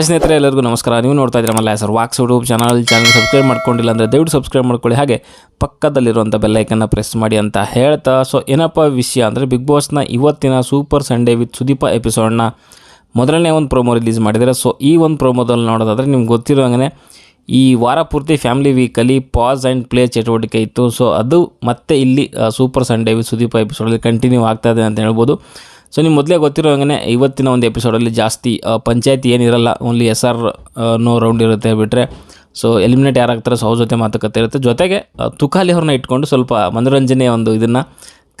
ಸ್ನೇಹಿತರೆ, ಎಲ್ಲರಿಗೂ ನಮಸ್ಕಾರ. ನೀವು ನೋಡ್ತಾ ಇದ್ದೀರಾ Malla sir walks YouTube channel. Channel subscribe ಮಾಡ್ಕೊಂಡಿಲ್ಲ ಅಂದರೆ ದಯವಿಟ್ಟು ಸಬ್ಸ್ಕ್ರೈಬ್ ಮಾಡ್ಕೊಳ್ಳಿ. ಹಾಗೆ ಪಕ್ಕದಲ್ಲಿರುವಂಥ ಬೆಲ್ಲೈಕನ್ನು ಪ್ರೆಸ್ ಮಾಡಿ ಅಂತ ಹೇಳ್ತಾ. ಸೊ ಏನಪ್ಪ ವಿಷಯ ಅಂದರೆ ಬಿಗ್ ಬಾಸ್ನ ಇವತ್ತಿನ ಸೂಪರ್ ಸಂಡೇ ವಿತ್ ಸುದೀಪ ಎಪಿಸೋಡ್ನ ಮೊದಲನೇ ಒಂದು ಪ್ರೊಮೋ ರಿಲೀಸ್ ಮಾಡಿದ್ದಾರೆ. ಸೊ ಈ ಒಂದು ಪ್ರೋಮೋದಲ್ಲಿ ನೋಡೋದಾದರೆ ನಿಮ್ಗೆ ಗೊತ್ತಿರೋ ಹಂಗೆ ಈ ವಾರ ಪೂರ್ತಿ ಫ್ಯಾಮಿಲಿ ವೀಕಲ್ಲಿ ಪಾಸ್ ಆ್ಯಂಡ್ ಪ್ಲೇ ಚಟುವಟಿಕೆ ಇತ್ತು. ಸೊ ಅದು ಮತ್ತೆ ಇಲ್ಲಿ ಸೂಪರ್ ಸಂಡೇ ವಿತ್ ಸುದೀಪ ಎಪಿಸೋಡಲ್ಲಿ ಕಂಟಿನ್ಯೂ ಆಗ್ತಾ ಇದೆ ಅಂತ ಹೇಳ್ಬೋದು. ಸೊ ನಿಮ್ಗೆ ಮೊದಲೇ ಗೊತ್ತಿರೋ ಹಾಗೆ ಇವತ್ತಿನ ಒಂದು ಎಪಿಸೋಡಲ್ಲಿ ಜಾಸ್ತಿ ಪಂಚಾಯತಿ ಏನಿರಲ್ಲ only yes or no round ಇರುತ್ತೆ ಬಿಟ್ಟರೆ ಸೊ ಎಲಿಮಿನೇಟ್ ಯಾರಾಗ್ತಾರೆ ಸೊ ಅವ್ರ ಜೊತೆ ಮಾತುಕತೆ ಇರುತ್ತೆ. ಜೊತೆಗೆ ತುಕಾಲಿ ಅವ್ರನ್ನ ಇಟ್ಕೊಂಡು ಸ್ವಲ್ಪ ಮನೋರಂಜನೆಯ ಒಂದು ಇದನ್ನು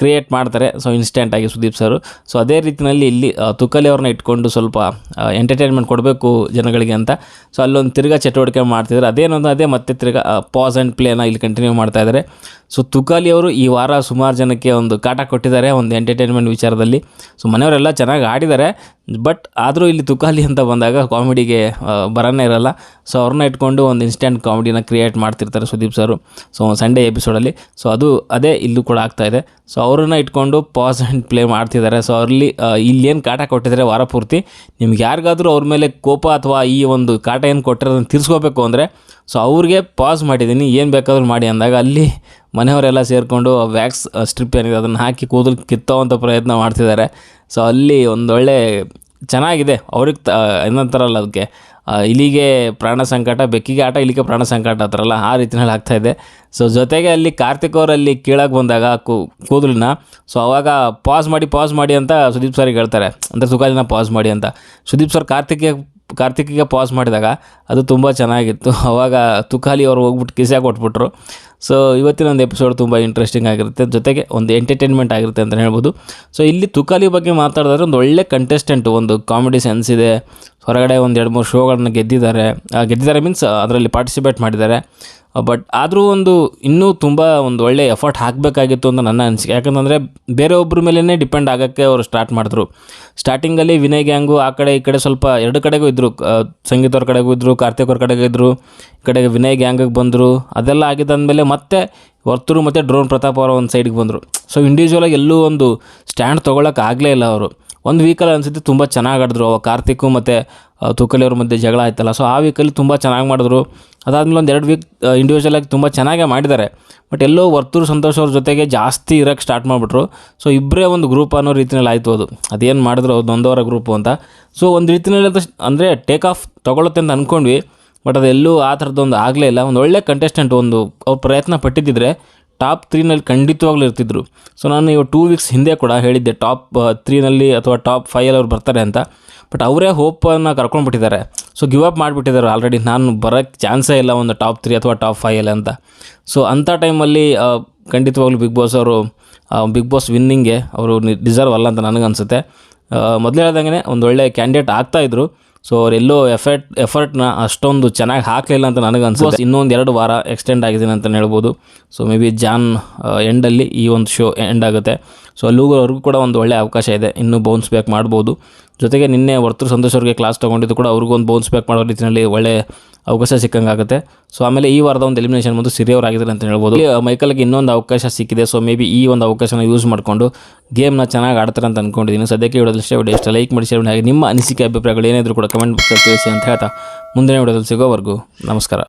ಕ್ರಿಯೇಟ್ ಮಾಡ್ತಾರೆ. ಸೊ ಇನ್ಸ್ಟೆಂಟಾಗಿ ಸುದೀಪ್ ಸರ್. ಸೊ ಅದೇ ರೀತಿಯಲ್ಲಿ ಇಲ್ಲಿ ತುಕಲಿ ಅವ್ರನ್ನ ಇಟ್ಕೊಂಡು ಸ್ವಲ್ಪ ಎಂಟರ್ಟೈನ್ಮೆಂಟ್ ಕೊಡಬೇಕು ಜನಗಳಿಗೆ ಅಂತ. ಸೊ ಅಲ್ಲೊಂದು ತಿರ್ಗಾ ಚಟುವಟಿಕೆ ಮಾಡ್ತಿದ್ದಾರೆ ಅದೇನೊಂದು ಅದೇ ಮತ್ತೆ ತಿರ್ಗಾ ಪಾಸ್ ಆ್ಯಂಡ್ ಪ್ಲೇನ ಇಲ್ಲಿ ಕಂಟಿನ್ಯೂ ಮಾಡ್ತಾ ಇದ್ದಾರೆ ಸೊ ತುಕಾಲಿ ಅವರು ಈ ವಾರ ಸುಮಾರು ಜನಕ್ಕೆ ಒಂದು ಕಾಟ ಕೊಟ್ಟಿದ್ದಾರೆ ಒಂದು ಎಂಟರ್ಟೈನ್ಮೆಂಟ್ ವಿಚಾರದಲ್ಲಿ. ಸೊ ಮನೆಯವರೆಲ್ಲ ಚೆನ್ನಾಗಿ ಆಡಿದ್ದಾರೆ. ಬಟ್ ಆದರೂ ಇಲ್ಲಿ ತುಕಾಲಿ ಅಂತ ಬಂದಾಗ ಕಾಮಿಡಿಗೆ ಬರೋನೇ ಇರಲ್ಲ. ಸೊ ಅವ್ರನ್ನ ಇಟ್ಕೊಂಡು ಒಂದು ಇನ್ಸ್ಟೆಂಟ್ ಕಾಮಿಡಿನ ಕ್ರಿಯೇಟ್ ಮಾಡ್ತಿರ್ತಾರೆ ಸುದೀಪ್ ಸರು. ಸೊ ಸಂಡೇ ಎಪಿಸೋಡಲ್ಲಿ ಸೊ ಅದು ಅದೇ ಇಲ್ಲೂ ಕೂಡ ಆಗ್ತಾ ಇದೆ. ಸೊ ಅವ್ರನ್ನ ಇಟ್ಕೊಂಡು ಪಾಸ್ ಆ್ಯಂಡ್ ಪ್ಲೇ ಮಾಡ್ತಿದ್ದಾರೆ. ಸೊ ಅವ್ರಲ್ಲಿ ಇಲ್ಲೇನು ಕಾಟ ಕೊಟ್ಟಿದ್ದಾರೆ ವಾರ ಪೂರ್ತಿ. ನಿಮ್ಗೆ ಯಾರಿಗಾದರೂ ಅವ್ರ ಮೇಲೆ ಕೋಪ ಅಥವಾ ಈ ಒಂದು ಕಾಟ ಏನು ಕೊಟ್ಟಿರೋದನ್ನು ತಿರ್ಸ್ಕೋಬೇಕು ಅಂದರೆ ಸೊ ಅವ್ರಿಗೆ ಪಾಸ್ ಮಾಡಿದ್ದೀನಿ. ಏನು ಬೇಕಾದರೂ ಮಾಡಿ ಅಂದಾಗ ಅಲ್ಲಿ ಮನೆಯವರೆಲ್ಲ ಸೇರಿಕೊಂಡು ವ್ಯಾಕ್ಸ್ ಸ್ಟ್ರಿಪ್ ಏನಿದೆ ಅದನ್ನು ಹಾಕಿ ಕೂದಲು ಕಿತ್ತೋವಂಥ ಪ್ರಯತ್ನ ಮಾಡ್ತಿದ್ದಾರೆ. ಸೊ ಅಲ್ಲಿ ಒಂದೊಳ್ಳೆ ಚೆನ್ನಾಗಿದೆ. ಅವ್ರಿಗೆ ತ ಏನಂತಾರಲ್ಲ ಅದಕ್ಕೆ ಇಲ್ಲಿಗೆ ಪ್ರಾಣ ಸಂಕಟ, ಬೆಕ್ಕಿಗೆ ಆಟ, ಇಲ್ಲಿಗೆ ಪ್ರಾಣ ಸಂಕಟ ಹತ್ರಲ್ಲ, ಆ ರೀತಿನಲ್ಲಿ ಆಗ್ತಾಯಿದೆ ಸೊ ಜೊತೆಗೆ ಅಲ್ಲಿ ಕಾರ್ತಿಕ್ ಅವರಲ್ಲಿ ಕೀಳಕ್ಕೆ ಬಂದಾಗ ಕೂದಲನ್ನ ಸೊ ಅವಾಗ ಪಾಸ್ ಮಾಡಿ ಪಾಸ್ ಮಾಡಿ ಅಂತ ಸುದೀಪ್ ಸರ್ಗೆ ಹೇಳ್ತಾರೆ. ಅಂದರೆ ಸುಖಾಲಿನ ಪಾಸ್ ಮಾಡಿ ಅಂತ. ಸುದೀಪ್ ಸರ್ ಕಾರ್ತಿಕ್ಗೆ ಕಾರ್ತಿಕ್ಗೆ ಪಾಸ್ ಮಾಡಿದಾಗ ಅದು ತುಂಬ ಚೆನ್ನಾಗಿತ್ತು. ಅವಾಗ ತುಕಾಲಿ ಅವ್ರು ಹೋಗ್ಬಿಟ್ಟು ಕಿಸೆ ಕೊಟ್ಬಿಟ್ರು. ಸೊ ಇವತ್ತಿನ ಒಂದು ಎಪಿಸೋಡ್ ತುಂಬ ಇಂಟ್ರೆಸ್ಟಿಂಗ್ ಆಗಿರುತ್ತೆ. ಜೊತೆಗೆ ಒಂದು ಎಂಟರ್ಟೈನ್ಮೆಂಟ್ ಆಗಿರುತ್ತೆ ಅಂತ ಹೇಳ್ಬೋದು. ಸೊ ಇಲ್ಲಿ ತುಕಾಲಿ ಬಗ್ಗೆ ಮಾತಾಡಿದ್ರೆ ಒಂದು ಒಳ್ಳೆ ಕಂಟೆಸ್ಟೆಂಟ್ ಒಂದು ಕಾಮಿಡಿ ಸೆನ್ಸ್ ಇದೆ. ಹೊರಗಡೆ ಒಂದು ಎರಡು ಮೂರು ಶೋಗಳನ್ನ ಗೆದ್ದಿದ್ದಾರೆ. ಗೆದ್ದಿದ್ದಾರೆ ಮೀನ್ಸ್ ಅದರಲ್ಲಿ ಪಾರ್ಟಿಸಿಪೇಟ್ ಮಾಡಿದ್ದಾರೆ. ಬಟ್ ಆದರೂ ಒಂದು ಇನ್ನೂ ತುಂಬ ಒಂದು ಒಳ್ಳೆ ಎಫರ್ಟ್ ಹಾಕಬೇಕಾಗಿತ್ತು ಅಂತ ನನ್ನ ಅನಿಸಿಕೆ. ಯಾಕಂತಂದರೆ ಬೇರೆ ಒಬ್ಬರ ಮೇಲೇ ಡಿಪೆಂಡ್ ಆಗೋಕ್ಕೆ ಅವರು ಸ್ಟಾರ್ಟ್ ಮಾಡಿದ್ರು. ಸ್ಟಾರ್ಟಿಂಗಲ್ಲಿ ವಿನಯ್ ಗ್ಯಾಂಗು ಆ ಕಡೆ ಈ ಕಡೆ ಸ್ವಲ್ಪ ಎರಡು ಕಡೆಗೂ ಇದ್ದರು ಸಂಗೀತ ಅವ್ರ ಕಡೆಗೂ ಇದ್ದರು ಕಾರ್ತಿಕ್ ಅವ್ರ ಕಡೆಗೂ ಇದ್ದರು ಈ ಕಡೆಗೆ ವಿನಯ್ ಗ್ಯಾಂಗಿಗೆ ಬಂದರು. ಅದೆಲ್ಲ ಆಗಿದ್ದಾದಮೇಲೆ ಮತ್ತೆ ವರ್ತೂರು ಮತ್ತು ಡ್ರೋನ್ ಪ್ರತಾಪ್ ಅವರ ಒಂದು ಸೈಡಿಗೆ ಬಂದರು. ಸೊ ಇಂಡಿವಿಜುವಲಾಗಿ ಎಲ್ಲೂ ಒಂದು ಸ್ಟ್ಯಾಂಡ್ ತೊಗೊಳಕ್ಕೆ ಆಗಲೇ ಇಲ್ಲ ಅವರು. ಒಂದು ವೀಕಲ್ಲಿ ಅನಿಸುತ್ತೆ ತುಂಬ ಚೆನ್ನಾಗಿ ಆಡಿದ್ರು. ಅವಾಗ ಕಾರ್ತಿಕ್ಕು ಮತ್ತು ತುಕಲಿ ಅವ್ರ ಮಧ್ಯೆ ಜಗಳ ಆಯ್ತಲ್ಲ. ಸೊ ಆ ವೀಕಲ್ಲಿ ತುಂಬ ಚೆನ್ನಾಗಿ ಮಾಡಿದ್ರು. ಅದಾದಮೇಲೆ ಒಂದು ಎರಡು ವೀಕ್ ಇಂಡಿವಿಜುವಲಾಗಿ ತುಂಬ ಚೆನ್ನಾಗೇ ಮಾಡಿದ್ದಾರೆ. ಬಟ್ ಎಲ್ಲೋ ವರ್ತೂರು ಸಂತೋಷ್ ಅವ್ರ ಜೊತೆಗೆ ಜಾಸ್ತಿ ಇರೋಕ್ಕೆ ಸ್ಟಾರ್ಟ್ ಮಾಡಿಬಿಟ್ರು. ಸೊ ಇಬ್ಬರೇ ಒಂದು ಗ್ರೂಪ್ ಅನ್ನೋ ರೀತಿಯಲ್ಲಿ ಆಯಿತು ಅದು. ಅದೇನು ಮಾಡಿದ್ರು ಅದು ಒಂದವರ ಗ್ರೂಪು ಅಂತ. ಸೊ ಒಂದು ರೀತಿಯಲ್ಲಿ ಅದು ಅಂದರೆ ಟೇಕ್ ಆಫ್ ತೊಗೊಳುತ್ತೆ ಅಂತ ಅಂದ್ಕೊಂಡ್ವಿ ಬಟ್ ಅದೆಲ್ಲೂ ಆ ಥರದ್ದೊಂದು ಆಗಲೇ ಇಲ್ಲ. ಒಂದು ಒಳ್ಳೆ ಕಂಟೆಸ್ಟೆಂಟ್ ಒಂದು ಅವ್ರು ಪ್ರಯತ್ನ ಪಟ್ಟಿದ್ದಿದ್ರೆ ಟಾಪ್ ತ್ರೀನಲ್ಲಿ ಖಂಡಿತವಾಗ್ಲೂ ಇರ್ತಿದ್ರು. ಸೊ ನಾನು ಇವಾಗ ಟೂ ವೀಕ್ಸ್ ಹಿಂದೆ ಕೂಡ ಹೇಳಿದ್ದೆ, ಟಾಪ್ ತ್ರೀನಲ್ಲಿ ಅಥವಾ ಟಾಪ್ ಫೈವಲ್ಲಿ ಅವ್ರು ಬರ್ತಾರೆ ಅಂತ. ಬಟ್ ಅವರೇ ಹೋಪನ್ನು ಕರ್ಕೊಂಡ್ಬಿಟ್ಟಿದ್ದಾರೆ ಸೊ ಗಿವ್ ಅಪ್ ಮಾಡಿಬಿಟ್ಟಿದ್ದಾರೆ ಆಲ್ರೆಡಿ ನಾನು ಬರೋಕ್ಕೆ ಚಾನ್ಸೇ ಇಲ್ಲ ಒಂದು ಟಾಪ್ ತ್ರೀ ಅಥವಾ ಟಾಪ್ ಫೈವಲ್ಲಿ ಅಂತ. ಸೊ ಅಂಥ ಟೈಮಲ್ಲಿ ಖಂಡಿತವಾಗ್ಲೂ ಬಿಗ್ ಬಾಸ್ ಅವರು ಬಿಗ್ ಬಾಸ್ ವಿನ್ನಿಂಗೆ ಅವರು ಡಿಸರ್ವ್ ಅಲ್ಲ ಅಂತ ನನಗನ್ಸುತ್ತೆ. ಮೊದಲೇ ಹೇಳ್ದಂಗೆ ಒಂದು ಒಳ್ಳೆಯ ಕ್ಯಾಂಡಿಡೇಟ್ ಆಗ್ತಾಯಿದ್ರು ಸೊ ಅವರೆಲ್ಲೋ ಎಫರ್ಟ್ ಎಫರ್ಟ್ನ ಅಷ್ಟೊಂದು ಚೆನ್ನಾಗಿ ಹಾಕಲಿಲ್ಲ ಅಂತ ನನಗೆ ಅನ್ಸುತ್ತೆ. ಇನ್ನೊಂದು ಎರಡು ವಾರ ಎಕ್ಸ್ಟೆಂಡ್ ಆಗಿದ್ದೀನಿ ಅಂತಲೇ ಹೇಳ್ಬೋದು. ಸೊ ಮೇ ಬಿ ಜಾನ್ ಎಂಡಲ್ಲಿ ಈ ಒಂದು ಶೋ ಎಂಡ್ ಆಗುತ್ತೆ. ಸೊ ಅಲ್ಲಿಗೂ ಕೂಡ ಒಂದು ಒಳ್ಳೆಯ ಅವಕಾಶ ಇದೆ. ಇನ್ನೂ ಬೌನ್ಸ್ ಬ್ಯಾಕ್ ಮಾಡ್ಬೋದು. ಜೊತೆಗೆ ನಿನ್ನೆ ವರ್ತೃ ಸಂತೋಷ್ ಅವ್ರಿಗೆ ಕ್ಲಾಸ್ ತೊಗೊಂಡಿದ್ದು ಕೂಡ ಅವ್ರಿಗೊಂದು ಬೌನ್ಸ್ ಬ್ಯಾಕ್ ಮಾಡೋ ರೀತಿಯಲ್ಲಿ ಒಳ್ಳೆ ಅವಕಾಶ ಸಿಕ್ಕಂಗೆ ಆಗುತ್ತೆ. ಸೊ ಆಮೇಲೆ ಈ ವಾರದ ಒಂದು ಎಲಿಮಿನೇಷನ್ ಬಂದು ಸಿರಿಯವ್ರು ಆಗಿದ್ದಾರೆ ಅಂತ ಹೇಳ್ಬೋದು. ಮೈಕಲ್ಗೆ ಇನ್ನೊಂದು ಅವಕಾಶ ಸಿಕ್ಕಿದೆ. ಸೊ ಮೇ ಬಿ ಈ ಒಂದು ಅವಕಾಶನ ಯೂಸ್ ಮಾಡಿಕೊಂಡು ಗೇಮ್ನ ಚೆನ್ನಾಗಿ ಆಡ್ತಾರೆ ಅಂತ ಅಂದ್ಕೊಂಡಿದ್ದೀನಿ ಸದ್ಯಕ್ಕೆ ವಿಡಿಯೋದಲ್ಲಿ ಇಷ್ಟ ವಿಡಿಯೋ ಇಷ್ಟ ಲೈಕ್ ಮಾಡಿ ಶೇರ್ ಮಾಡಿ. ಹಾಗೆ ನಿಮ್ಮ ಅನಿಸಿಕೆ ಅಭಿಪ್ರಾಯಗಳು ಏನಿದ್ರು ಕೂಡ ಕಮೆಂಟ್ ಬಾಕ್ಸಲ್ಲಿ ತಿಳಿಸಿ ಅಂತ ಹೇಳ್ತಾ ಮುಂದಿನ ವಿಡಿಯೋದಲ್ಲಿ ಸಿಗೋವರೆಗೂ ನಮಸ್ಕಾರ.